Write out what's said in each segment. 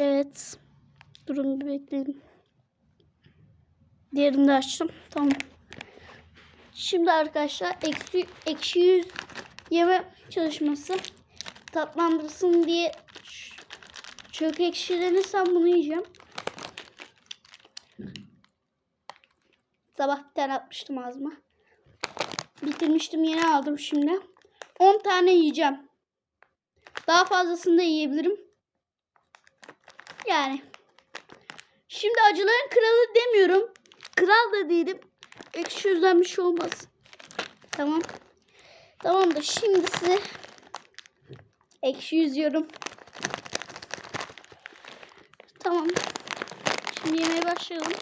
Evet. Durun bir bekleyin. Diğerini de açtım. Tamam. Şimdi arkadaşlar eksi, ekşi yüz yeme çalışması tatlandırsın diye çok ekşilenirsem bunu yiyeceğim. Sabah bir tane atmıştım ağzıma. Bitirmiştim yeni aldım şimdi. 10 tane yiyeceğim. Daha fazlasını da yiyebilirim. Yani. Şimdi acıların kralı demiyorum. Kral da değilim. Ekşi yüzden bir şey olmaz. Tamam. Tamam da şimdi size ekşi yüzüyorum. Tamam. Şimdi yemeye başlayalım.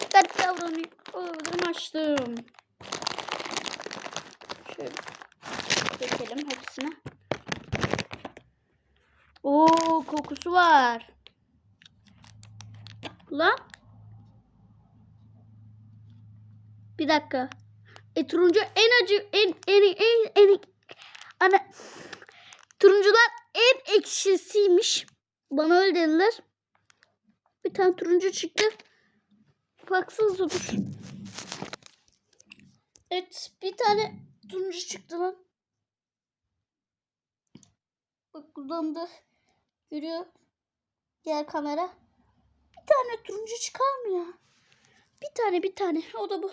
Dikkatli davranayım. Öldüm açtım. Şöyle dökelim hepsine. Oo kokusu var. Lan. Bir dakika. E turuncu en acı en en en en ana turuncular en ekşisiymiş. Bana öyle dediler. Bir tane turuncu çıktı. Baksanıza dur. Evet bir tane turuncu çıktı lan. Bak buradan da görüyor. Gel kamera. Bir tane turuncu çıkar mı ya? Bir tane bir tane. O da bu.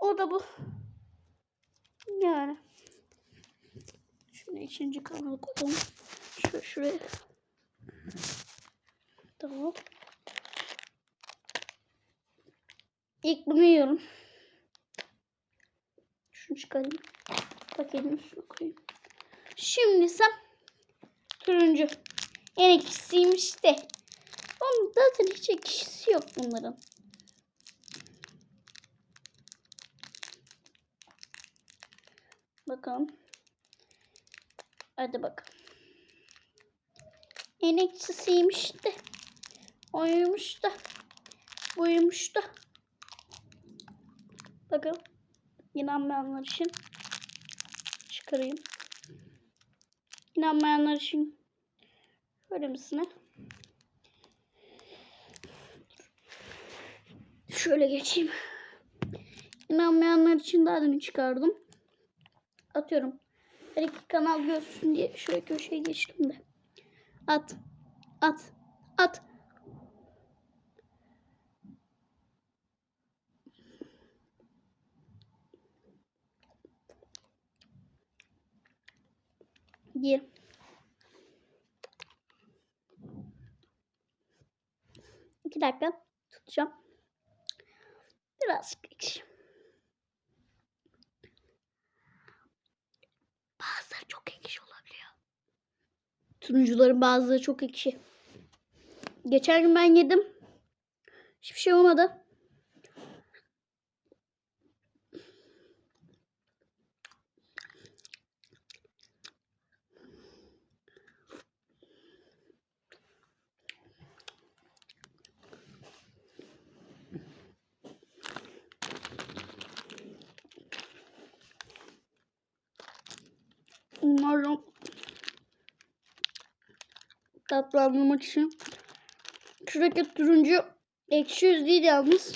O da bu. Yani. Şimdi ikinci kanalı koyalım. Şöyle şuraya. Tamam. İlk bunu yiyorum. Şunu çıkarayım. Paketin üstüne koyayım. Şimdi sen turuncu. En ekşisiymiş de. Onun zaten hiç ekşisi yok bunların. Bakalım. Hadi bakalım. En ekşisiymiş de. Oymuş da. Buymuş da. Bakalım. İnanmayanlar için çıkarayım. İnanmayanlar için şöyle misine. Şöyle geçeyim. İnanmayanlar için daha demin çıkardım. Atıyorum. Her iki kanal görsün diye şöyle köşeye geçtim de. At. At. At. Ye. İki dakika tutacağım. Ekşi. Bazıları çok ekşi olabiliyor. Turuncuların bazıları çok ekşi. Geçen gün ben yedim. Hiçbir şey olmadı. Umarım tatlandırmak için şuradaki turuncu ekşi yüz değil yalnız.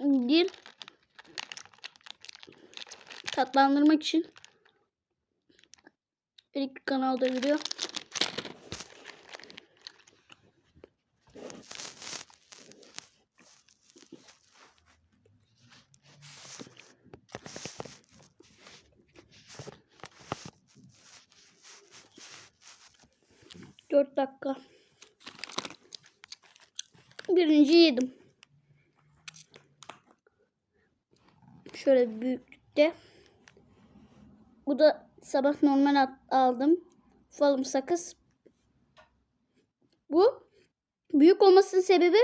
Değil. Tatlandırmak için ilk kanalda yürüyor. Dört dakika. Birinci yedim. Şöyle büyüklükte. Bu da sabah normal aldım. Falım sakız. Bu büyük olmasının sebebi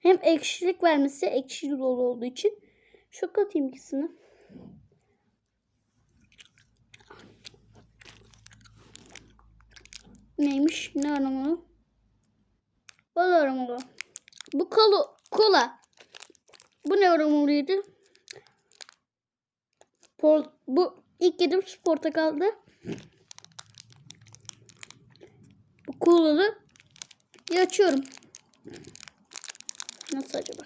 hem ekşilik vermesi, ekşi dolu olduğu için. Şu katayım ikisini. Neymiş? Ne aromalı? Bal aromalı. Bu kola. kola. Bu ne aromalıydı? Por bu ilk yedim portakaldı. Kulalı açıyorum. Nasıl acaba?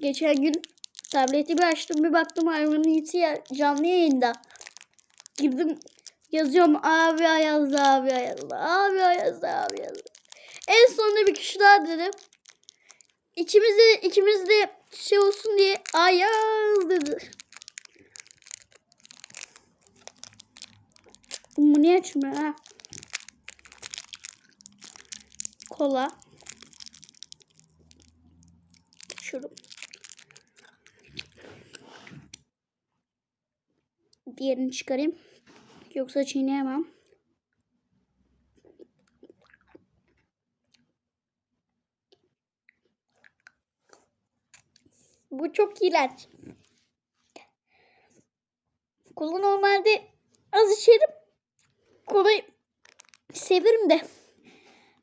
Geçen gün tableti bir açtım bir baktım iyisi ya- canlı yayında. Girdim yazıyorum abi Ayaz'da abi Ayaz'da abi Ayaz'da abi Ayaz'da. En sonunda bir kişi daha dedi. İkimiz de, ikimiz de şey olsun diye Ayaz dedi. Bu niye açmıyor ha? Kola. Şurup. Diğerini çıkarayım. Yoksa çiğneyemem. Bu çok iğrenç. Kola normalde az içerim. Kolayı severim de.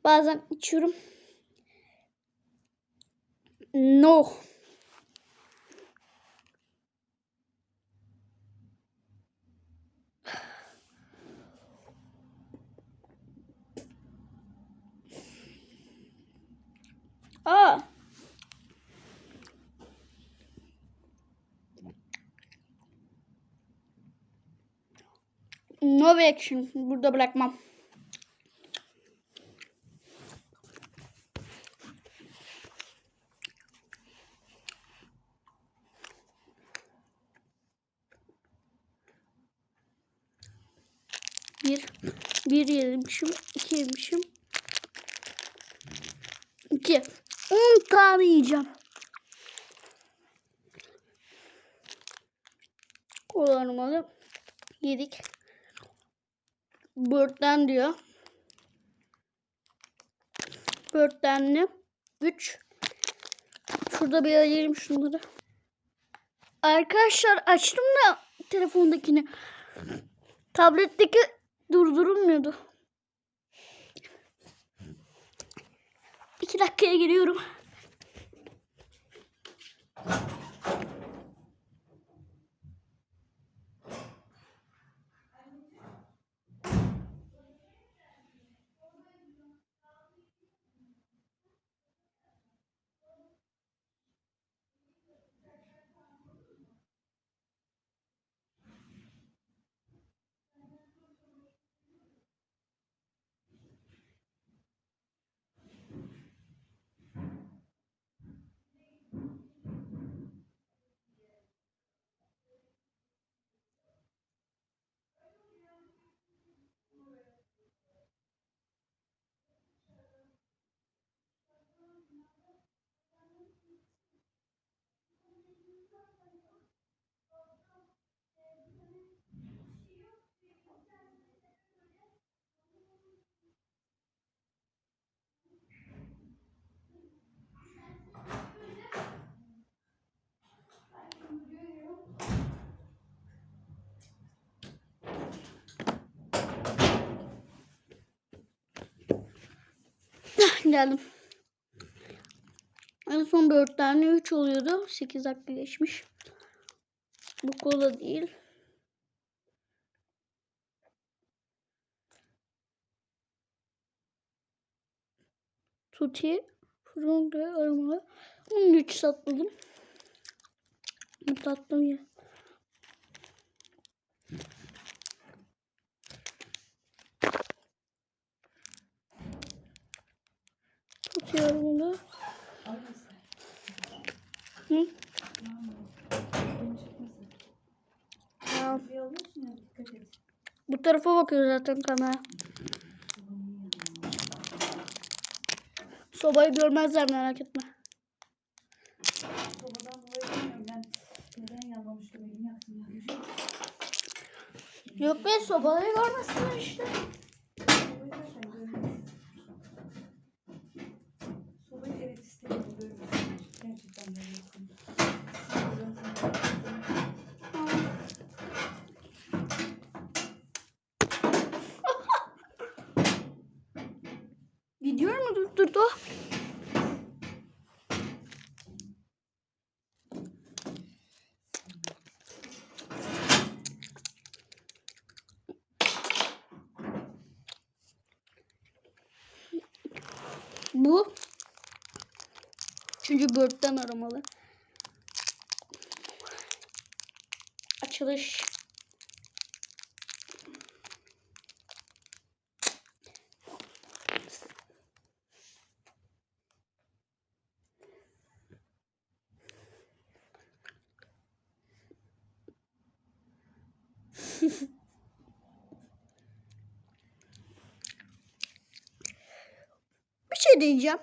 Bazen içiyorum. No. Aa. No action. Burada bırakmam. Bir, bir yemişim, iki yemişim. İki. On tane yiyeceğim. Kullanmalı. Yedik. Börtten diyor. Börttenli. Üç. Şurada bir ayırayım şunları. Arkadaşlar açtım da telefondakini. Tabletteki durdurulmuyordu. İki dakikaya geliyorum. Geldim. En son 4 tane 3 oluyordu. 8 dakika geçmiş. Bu kola değil. Tuti. Fronga aromalı. Bunu 3 satladım. Bu tatlım ya. Tuti aromalı. Hı? Tamam. Bu tarafa bakıyor zaten kamera. Sobayı görmezler merak etme. Yok be sobayı görmesinler işte. Gidiyor mu durdurdu? Bu Üçüncü börtten aramalı. Açılış. Bir şey diyeceğim.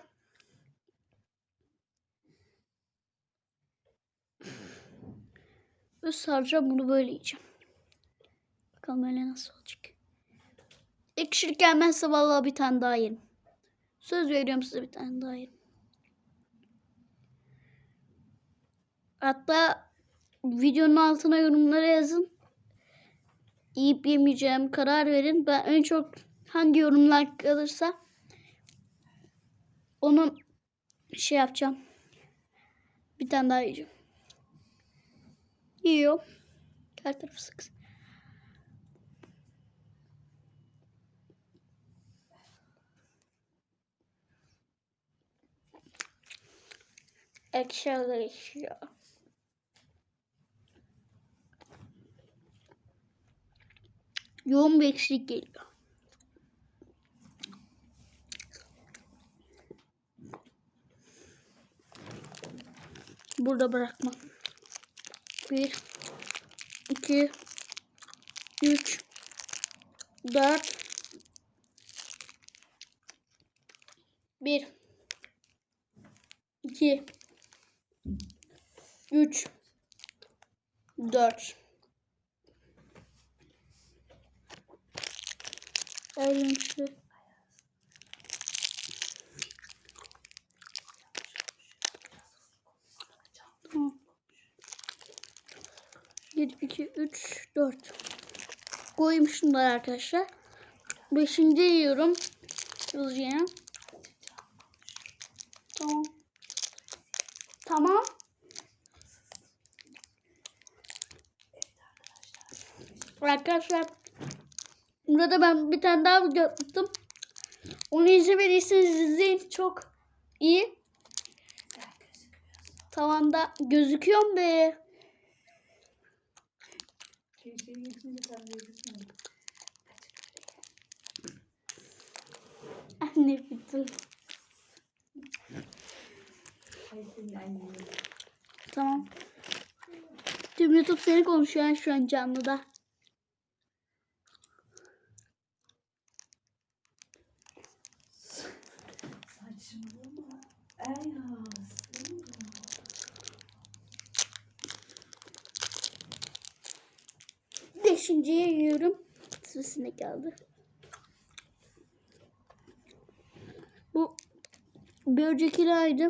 Ve saracağım bunu böyle yiyeceğim. Bakalım öyle nasıl olacak. Ekşilik gelmezse vallahi bir tane daha yerim. Söz veriyorum size bir tane daha yerim. Hatta videonun altına yorumlara yazın. Yiyip yemeyeceğim karar verin. Ben en çok hangi yorumlar kalırsa onu şey yapacağım. Bir tane daha yiyeceğim. Yiyor. Her tarafı sıksın. Ekşi ekşi. Yoğun bir ekşilik geliyor. Burada bırakma. Bir, iki, üç, dört, bir, iki, üç, dört. Alayım şu. Tamam. 1, 2, 3, 4. Koyayım şunları arkadaşlar. Beşinci yiyorum. Hızlıca. Tamam. Tamam. Arkadaşlar burada ben bir tane daha video yaptım. Onu izlemediyseniz izleyin. Çok iyi. Tavanda gözüküyorum be. Şey, şey gözükmüyor. Anne bir dur. Ay senin annen. Tamam. Tüm YouTube seni konuşuyor şu an canlıda. Saçmalama. Ayaz. Beşinciye yiyorum. Geldi. Bu bir öncekilerdi.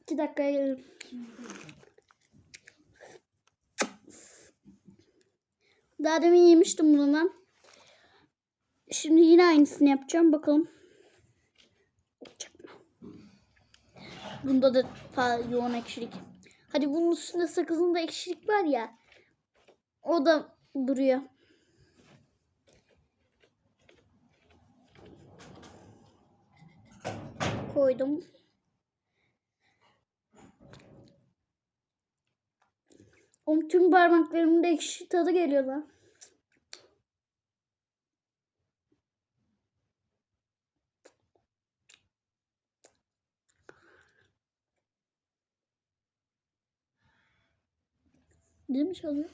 İki dakika gelirim. Daha demin yemiştim bunu ben. Şimdi yine aynısını yapacağım. Bakalım. Bunda da yoğun ekşilik. Hadi bunun üstünde sakızında ekşilik var ya. O da duruyor. Koydum. Oğlum tüm parmaklarımda ekşi tadı geliyor lan. Değil mi çalıyor?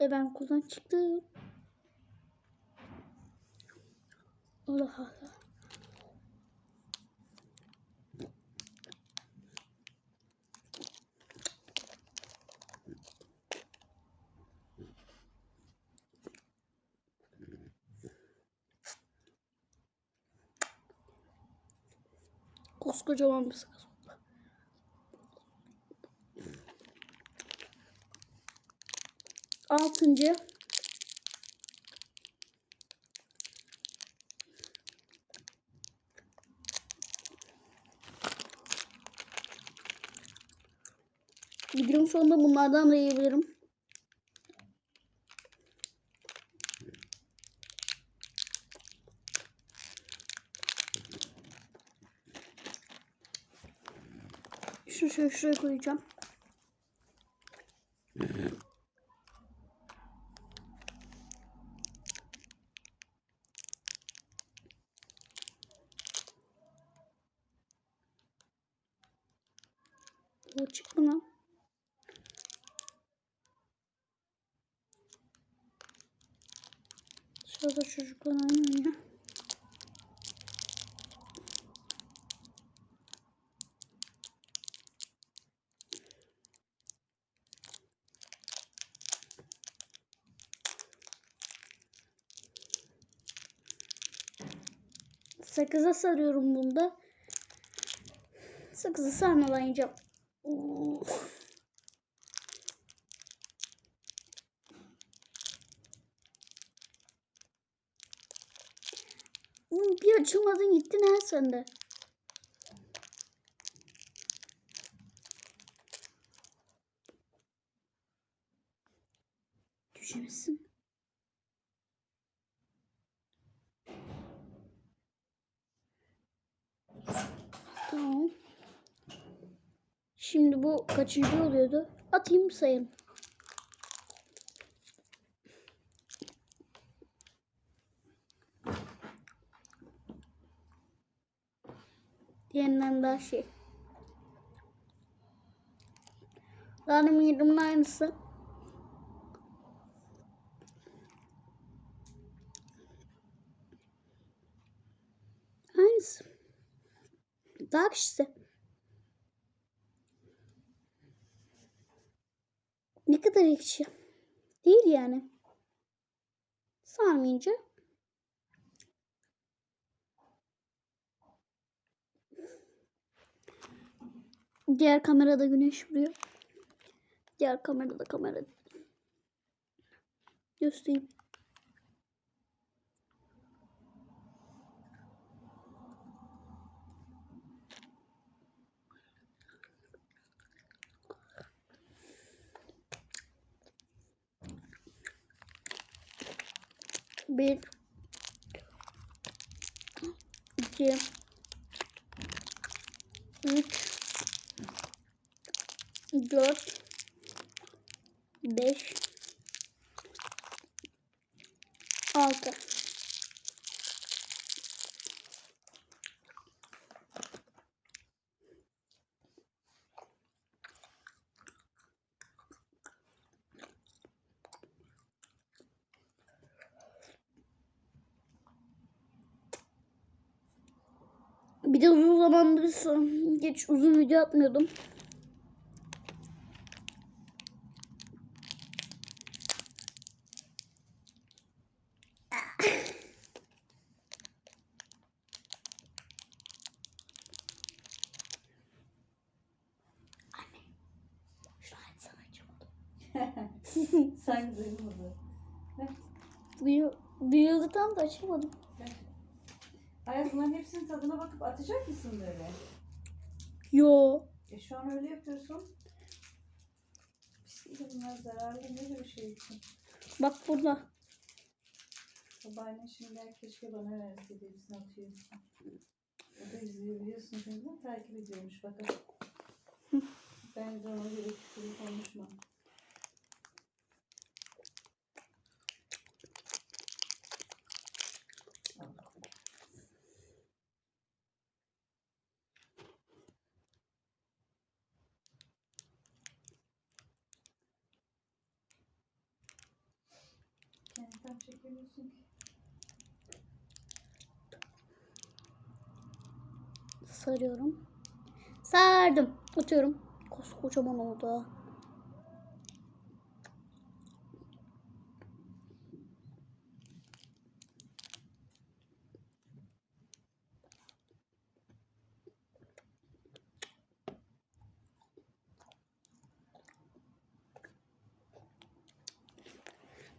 E ben kuldan çıktım. Allah Allah. Koskocaman bir sakız. altıncı. Videonun sonunda bunlardan da yiyebilirim. Şu şöyle şuraya koyacağım. Sakıza sarıyorum bunda. Sakızı sarmadan yiyeceğim. Bir açılmadın gittin ha sen de. Düşemezsin. Tamam. Şimdi bu kaçıncı oluyordu? Atayım sayın. Diğerinden daha şey. Benim yedimin aynısı. Aynısı. Daha kişisi. Ne kadar ekşi. Değil yani. Sarmayınca. Diğer kamerada güneş vuruyor. Diğer kamerada kamera. Göstereyim. Bir, iki, üç, dört, beş, altı. Bir de uzun zamandır geç uzun video atmıyordum. Sanki duymadı. Duyu, duyuldu tam da açamadım. Hepsinin tadına bakıp atacak mısın böyle? Yo. E şu an öyle yapıyorsun. Pis değil de bunlar zararlı ne bir şey için. Bak burada. Babaanne şimdi keşke bana verseydi hepsini atıyor. O da izliyor biliyorsun şimdi takip ediyormuş bakalım. ben de ona göre küfürü konuşmam. Sarıyorum. Sardım. Atıyorum. Koskocaman oldu.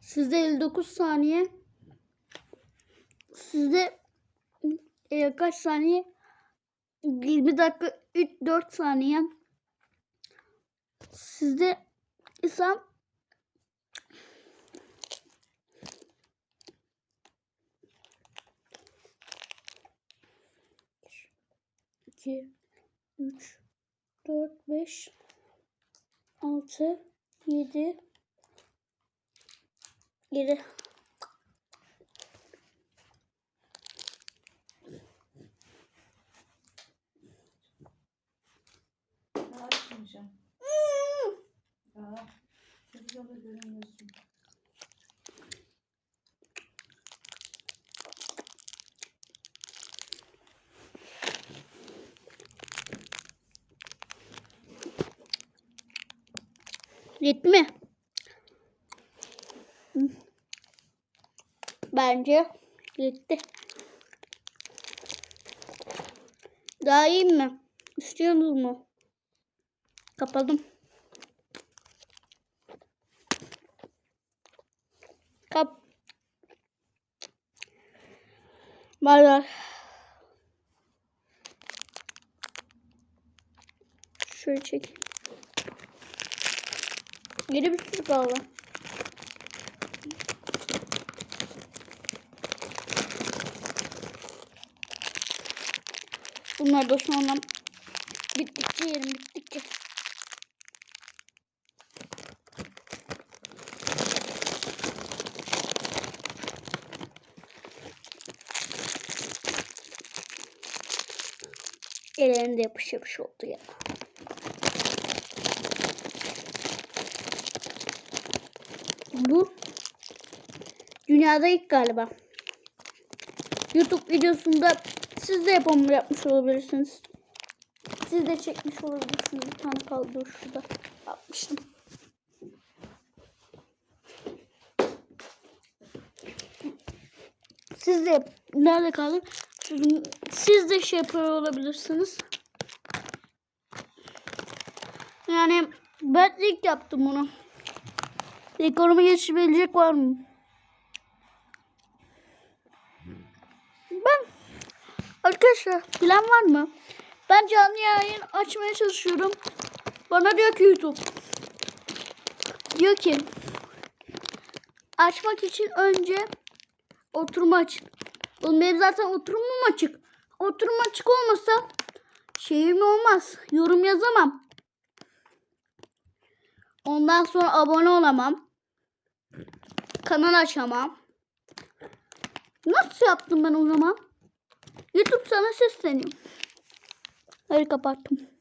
Sizde 59 saniye. Sizde e, kaç saniye? 20 dakika 3 4 saniye. Sizde isem iki, üç, 4, 5, 6, 7, 7. Daha açmayacağım. Daha televizyonda göremiyorsun. Yetti mi? Hı. Bence yetti. Daha iyi mi? İstiyorsunuz mu? Kapadım. Kap. Var. Şöyle çekeyim. Geri bir sürü kaldı. Bunlar da sonra bittikçe yerim bittikçe. Ellerinde yapış yapış oldu ya. Bu dünyada ilk galiba. YouTube videosunda siz de yapımını yapmış olabilirsiniz. Siz de çekmiş olabilirsiniz. Bir tane kaldı şurada. Yapmıştım. Siz de nerede kaldı? Siz de şey yapıyor olabilirsiniz. Yani ben ilk yaptım bunu. Rekorumu geçebilecek var mı? Ben arkadaşlar plan var mı? Ben canlı yayın açmaya çalışıyorum. Bana diyor ki YouTube. Diyor ki açmak için önce oturma aç. Oğlum benim zaten oturumum açık. Oturum açık olmasa şeyim olmaz. Yorum yazamam. Ondan sonra abone olamam. Kanal açamam. Nasıl yaptım ben o zaman? YouTube sana sesleniyor. Hadi kapattım.